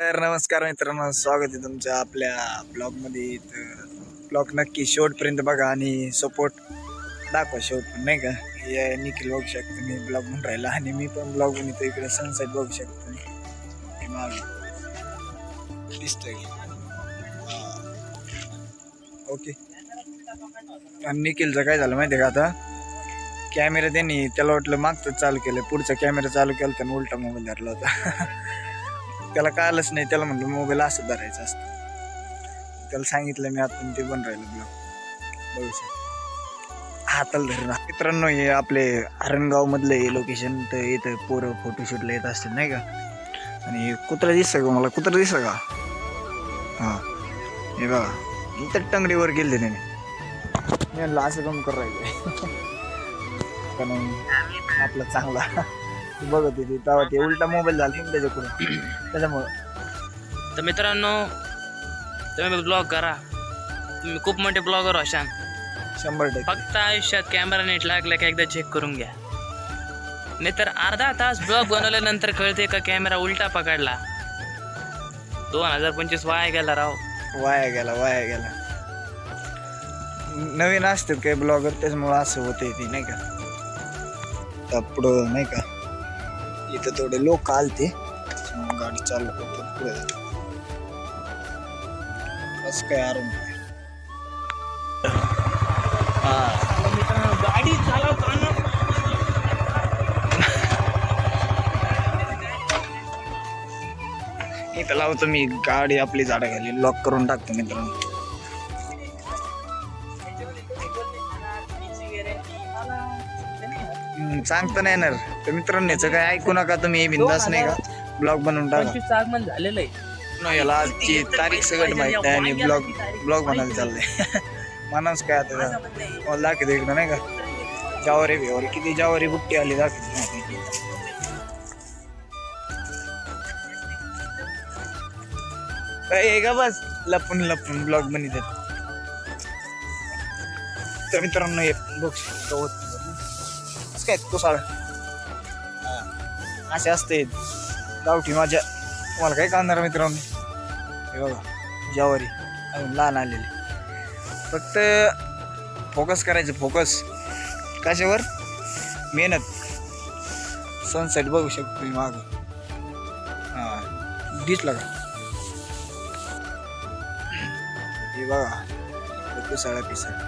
तर नमस्कार मित्रांनो स्वागत आहे तुमच्या आपल्या ब्लॉगमध्ये. तर ब्लॉग नक्की शेवटपर्यंत बघा आणि सपोर्ट दाखवा शेवट पण नाही का? हे निखिल बघू शकतो मी ब्लॉग म्हणून राहिला आणि मी पण ब्लॉग बनवतो इकडे सनसेट बघू शकतो. हे माग दिसतंय. ओके. आणि निखिलचं काय झालं माहिती आहे का आता? कॅमेरा त्यांनी त्याला वाटलं मागचं चालू केलं पुढचा कॅमेरा चालू केला त्यानं उलटा मोबाईल धरला होता. त्याला कळालंच नाही. त्याला म्हणलं मोबाईल असं धरायचं असतं. त्याला सांगितलं मी आता ते पण राहिलं ब्लॉग बघू हाताला धरून. मित्रांनो हे आपले आरणगावमधलं हे लोकेशन तर इथं पोरं फोटोशूटला येत असतील नाही का? आणि कुत्रा दिसतं का मला कुत्रा दिसतं का? हां. हे बघा. इथं टंगडीवर गेले त्याने. मी असं कम कर राहिले. पण आपला चांगला. बघत होती तेव्हा ते उलटा मोबाईल झाला ना त्याच्याकडून त्याच्यामुळं. तर मित्रांनो तुम्ही ब्लॉग करा. तुम्ही खूप मोठे ब्लॉगर असाल शंभर टक्के. फक्त आयुष्यात कॅमेरा नीट लागला की एकदा चेक करून घ्या. नाहीतर अर्धा तास ब्लॉग बनवल्यानंतर कळते का कॅमेरा उलटा पकडला. दोन हजार पंचवीस वाया गेला राव. वाया गेला वाया गेला. नवीन असतात काही ब्लॉगर त्याच्यामुळं असं होते ती नाही का? तर पुढं नाही का? इथं थोडे लोक आलते. गाडी चालू करतो पुढे कसं काय आरून गाडी चालवताना इथं लावतो मी गाडी आपली झाडं खाली लॉक करून टाकतो मित्रांनो. सांगता नाही येणार. तर मित्रांनो याचं काय ऐकू नका तुम्ही बिंदास नाही का? ब्लॉग बनवून टाका. पंचवीस आगमन झालेलं आहे. न याला आजची तारीख सगळं माहीत आहे आणि ब्लॉग ब्लॉग बनायला चाललंय. माणूस काय आता त्याला. मला दाखवतो इकडं नाही का? जावारी बिवारी किती जावारी बुट्टी आली दाखवतो का बस. लपून लपून ब्लॉग बनितात तर मित्रांनो हे बघ गवत कसं काय तो साळ असे असते. गावठी माझ्या. तुम्हाला काय काढणार मित्रांनो? हे बघा ज्वारी. अजून लहान आलेले. फक्त फोकस करायचं फोकस कशावर? मेहनत. सनसेट बघू शकतो मी माग. हां दिसला का? हे बघा पिसाळा पिसाळा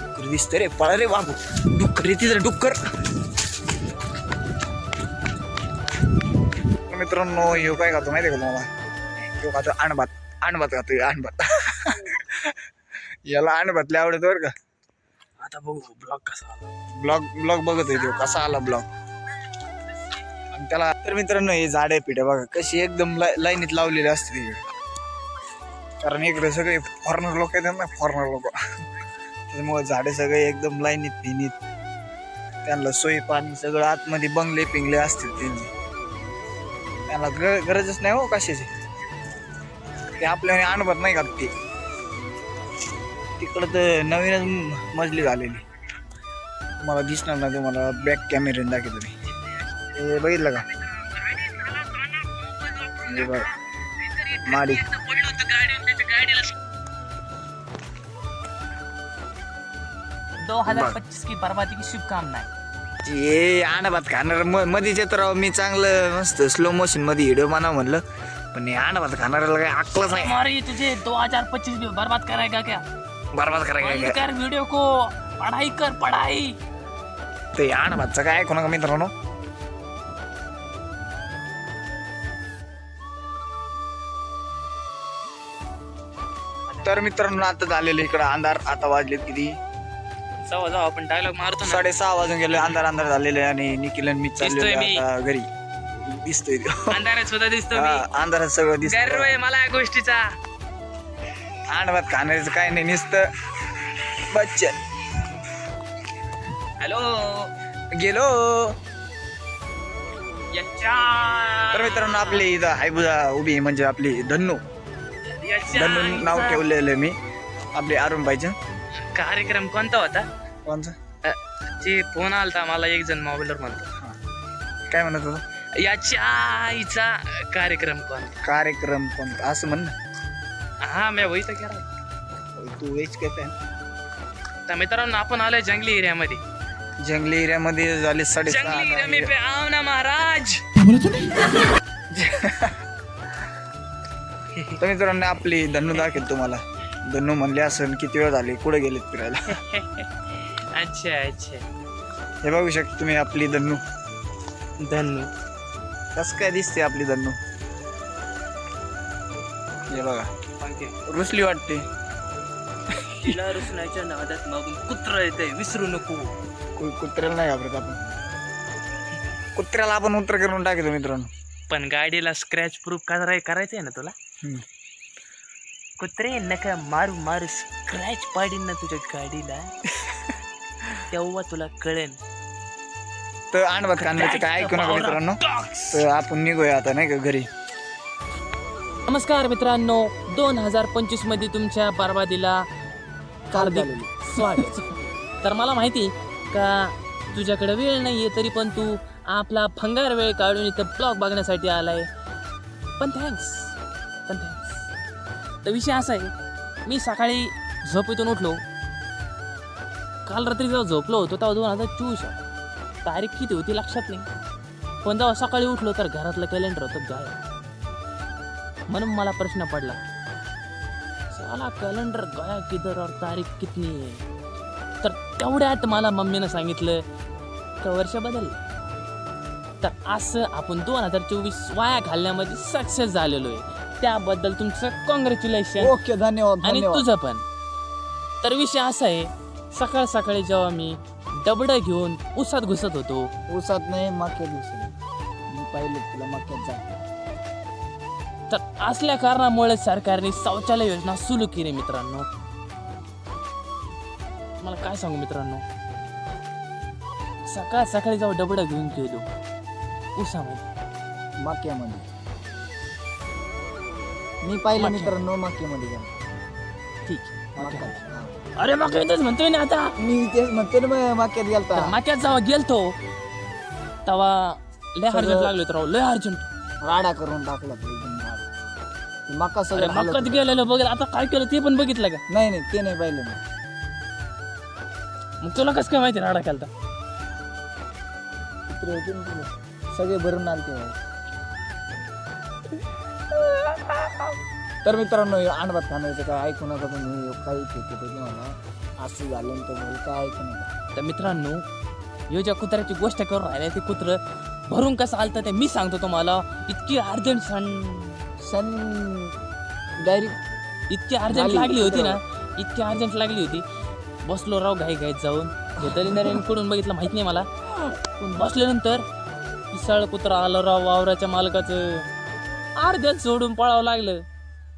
डुक्कर दिसतं रे पळा रे बाबू. डुक्कर रे डुक्कर. मित्रांनो ह्यो काय खातो माहिती का तुम्हाला? ह्यो खातो अणभात अणभात खातो अणभात याला अणभात लय आवडत बरं का? आता बघू ब्लॉग कसा आला. ब्लॉग ब्लॉग बघत आहे तो कसा आला ब्लॉग? आणि त्याला तर मित्रांनो हे झाडे पिढ्या बघा कशी एकदम लाईनीत लावलेली असते तिकडे कारण इकडे सगळे फॉरेनर लोक आहेत ना फॉरेनर लोक. त्याच्यामुळे झाडे सगळे एकदम लाईनीत फिनीत त्यांना सोयी पाणी सगळं आतमध्ये बंगले पिंगले असतील त्यांचे त्याला गर गरजच नाही हो कशाची. ते आपल्याने अनुभव नाही घालत ते. तिकडं तर नवीनच मजली झालेली. मला दिसणार नाही तुम्हाला बॅक कॅमेऱ्याने दाखवतो मी. बघितलं का? हे बघ माडी. दो हजार पच्चीस की बर्बादी की शुभकामनाएं. हे अनाभात खाणार. म मध्येच येतो राव मी चांगलं मस्त स्लो मोशनमध्ये व्हिडिओ बनव म्हणलं. पण हे अनाभात खाणाऱ्याला काही अक्कलच नाही. हमारी तुझे 2025 में बर्बाद कराएगा क्या? बरबाद करायला बंद काय? कर वीडियो को. पढ़ाई कर पढ़ाई. ते अनाभातचं काय ऐकू नका मित्रांनो. तर मित्रांनो आता झालेलं इकडं अंधार. आता वाजलेत किती? जाऊ जाऊ आपण डायलॉग मारतो ना. साडेसहा वाजून गेले अंधार अंधार झालेले आणि निखिल आणि मी दिसतोय मी. घरी. दिसतोय तो. अंधारात सुद्धा दिसतो मी. हा, अंधारात सगळं गर्व दिसत आहे मला या गोष्टीचा. आणवात खाण्याचं काय नाही नुसतं बच्चन. हॅलो. गेलो. तर मित्रांनो आपली इथं हायबुजा उभी आहे म्हणजे आपली धन्नू. धन्नू नाव ठेवलेलं आहे मी आपले अरुण भाईचं कार्यक्रम कोणता होता? कोणचं अ, ते फोन आलता मला एक जण मोबाईलवर म्हणतो. काय म्हणत होता? याच्या आईचा कार्यक्रम कोण कार्यक्रम पण असं म्हण ना. हा मी वही तर केला. तू वेच काय fan? तर मित्रांनो आपण आलोय जंगली एरियामध्ये. जंगली एरियामध्ये झाले साडेसहा जंगली एरिया में. पे आओ ना महाराज. तर मित्रांनो आपली धन्नू दाखवेल तुम्हाला. धन्नू म्हणले असं किती वेळ झाली? कुठे गेलेत फिरायला? अच्छा अच्छा. हे बघू शकता तुम्ही आपली धन्नू. धन्नू. कसं काय दिसते आपली धन्नू? हे बघा. रुसली वाटते. तिला रुसण्याच्या नादात मागून कुत्र येते विसरू नको. कु- कुत्र्याला नाही घाबरत आपण. कुत्र्याला आपण उत्तर करून टाकतो मित्रांनो. पण गाडीला स्क्रॅच प्रूफ कराय करायचंय ना तुला? हम्म. कुत्रे नका मारू मारू. स्क्रॅच पाडीन ना तुझ्या गाडीला. तेव्हा तुला कळेल. तर आणबात कांद्याचं काय ऐकू नका मित्रांनो. तर आपण निघूया आता नाही का घरी. नमस्कार मित्रांनो. दोन हजार पंचवीसमध्ये तुमच्या बरबादीला हार्दिक स्वागत. तर मला माहिती का तुझ्याकडे वेळ नाहीये तरी पण तू आपला भंगार वेळ काढून इथं ब्लॉग बघण्यासाठी आलाय. पण थँक्स पण थँक्स तर विषय असा आहे मी सकाळी झोपेतून उठलो. काल रात्री जेव्हा झोपलो होतो तेव्हा दोन हजार चोवीस तारीख किती होती लक्षात नाही. पण जेव्हा सकाळी उठलो तर घरातलं कॅलेंडर होतं गायब. म्हणून मला प्रश्न पडला साला कॅलेंडर गया किधर और तारीख कितनी आहे? तर तेवढ्यात मला मम्मीनं सांगितलं का वर्ष बदललं. तर असं आपण दोन हजार चोवीस वाया घालण्यामध्ये सक्सेस झालेलो आहे. त्याबद्दल तुमचं कॉंग्रॅच्युलेशन ओके धन्यवाद आणि धन्यवाद. तुझं पण. तर विषय असा आहे सकाळ सकाळी जेव्हा मी डबडं घेऊन उसात घुसत होतो. ऊसात नाही मक्यात दिवशी मी पाहिलं तुला मक्यात जा. तर असल्या कारणामुळे सरकारने शौचालय योजना सुरू केली मित्रांनो. मला काय सांगू मित्रांनो? सकाळ सकाळी जेव्हा डबडं घेऊन गेलो उसामध्ये. मक्यामध्ये. मी पाहिलं. मित्रांनो मक्यामध्ये गेलो ठीक. मक्यात. अरे मग म्हणतोय ना आता मी तेच म्हणतो ना मक्यात गेलता माक्यात जेव्हा गेलतो तेव्हा लय सगळं- अर्जंट लागलो तर लय अर्जंट राडा करून टाकला तो एकदम राडा. ते मका अरे सगळं मक्कात गेलेलो बघितलं आता काय केलं ते पण बघितलं का नाही नाही ते नाही पाहिलं मी मग तुला कसं काय माहिती राडा केलता कुत्रे होते ना तिथे. सगळे भरून आले तेव्हा तर मित्रांनो आणबात खाण्याचं काय ऐकू नका तुम्ही काही फेकत होते मला असं झालं तर काय ऐकू नका. तर मित्रांनो ह्यो ज्या कुत्र्याची गोष्ट करून राहिल्या ते कुत्र भरून कसं आलतं ते मी सांगतो तुम्हाला. इतकी अर्जंट सण सन डायरेक्ट इतकी अर्जंट लागली होती ना. इतकी अर्जंट लागली होती. बसलो राव घाई घाईत जाऊन. भेटरीनऱ्याने कडून बघितलं माहीत नाही मला. पण बसल्यानंतर विशाळ कुत्रा आलं राव वावराच्या मालकाचं. अर्ध्यात सोडून पळावं लागलं.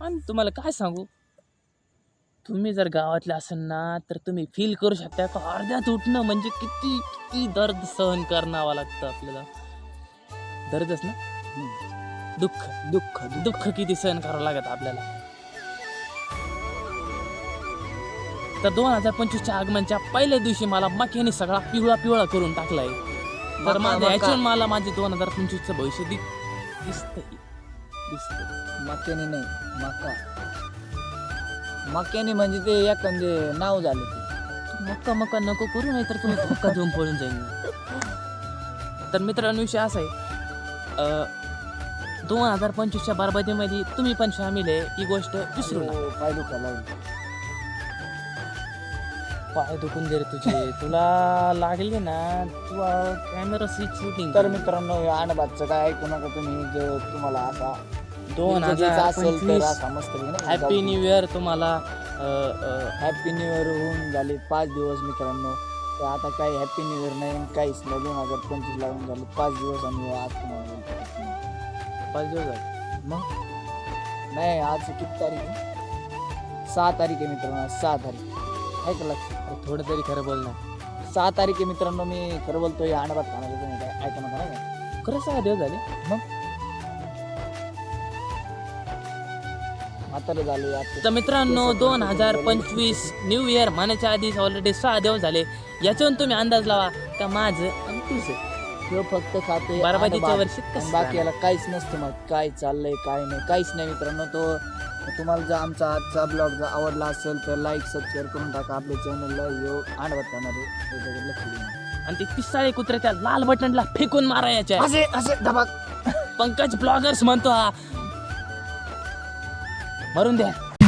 आणि तुम्हाला काय सांगू? तुम्ही जर गावातले असाल ना तर तुम्ही फील करू शकता का? अर्ध्यात उठणं म्हणजे किती किती दर्द सहन करावं लागतं आपल्याला. दर्दच ना? दुःख दुःख दुःख किती सहन करावं लागत आपल्याला. तर दोन हजार पंचवीसच्या आगमनच्या पहिल्या दिवशी मला मक्याने सगळा पिवळा पिवळा करून टाकलाय. तर माझ्या. ह्याच्यावर मला माझे दोन हजार पंचवीसचं भविष्य दि दिसतंय. दिसतंय मक्याने नाही मका. मक्याने म्हणजे ते एखादे नाव झालं ते. मक्का मक्का नको करू नाही तर तुम्ही धक्का देऊन पळून जाईन मी. तर मित्रांनो विषय असा आहे दोन हजार पंचवीसच्या बरबादीमध्ये तुम्ही पण सामील आहे ही गोष्ट विसरू नका. पाय दुखायला लागले. पाय दुखून रे तुझे. तुला लागले ना तू कॅमेरा शूटिंग तर मित्रांनो हे आणबादचं काय ऐकू नका तुम्ही जर तुम्हाला असा दोन जर हजार असेल तर पंचवीस. असा मस्त हॅपी न्यू इयर तुम्हाला. हॅपी न्यू इयर होऊन झाले पाच दिवस मित्रांनो. तर आता काही हॅपी न्यू इयर नाही काहीच नाही. दोन हजार पंचवीस लागून झाले पाच दिवस आणि आज तुम्हाला. पाच दिवस झाले. मग? नाही आज किती तारीख आहे? सहा तारीख आहे मित्रांनो सहा तारीख. आहे का लक्षात. अरे थोडं तरी खरं बोल ना. सहा तारीख आहे मित्रांनो मी खरं बोलतोय आणबाद खाण्याचं तुम्ही काय ऐका नका का? खरं सहा दिवस झाले. म्हातारे झाले आता तर मित्रांनो दोन हजार पंचवीस न्यू इयर म्हणायच्या आधीच ऑलरेडी सहा दिवस झाले. याच्यावरून तुम्ही अंदाज लावा. का माझं आणि तुझं फक्त खाते आणि कसं बाकी? याला काहीच नसतं मग काय चाललंय काय नाही. काहीच नाही मित्रांनो तो तुम्हाला जर आमचा आजचा ब्लॉग जर आवडला असेल तर लाईक सबस्क्राईब करून टाका. आपल्या चॅनलला यो आणवत नका. आणि ते पिसाळे कुत्र्याच्या लाल बटनला फेकून मारायच्या असे असे धबाक. पंकज ब्लॉगर्स म्हणतो हा. मरून द्या.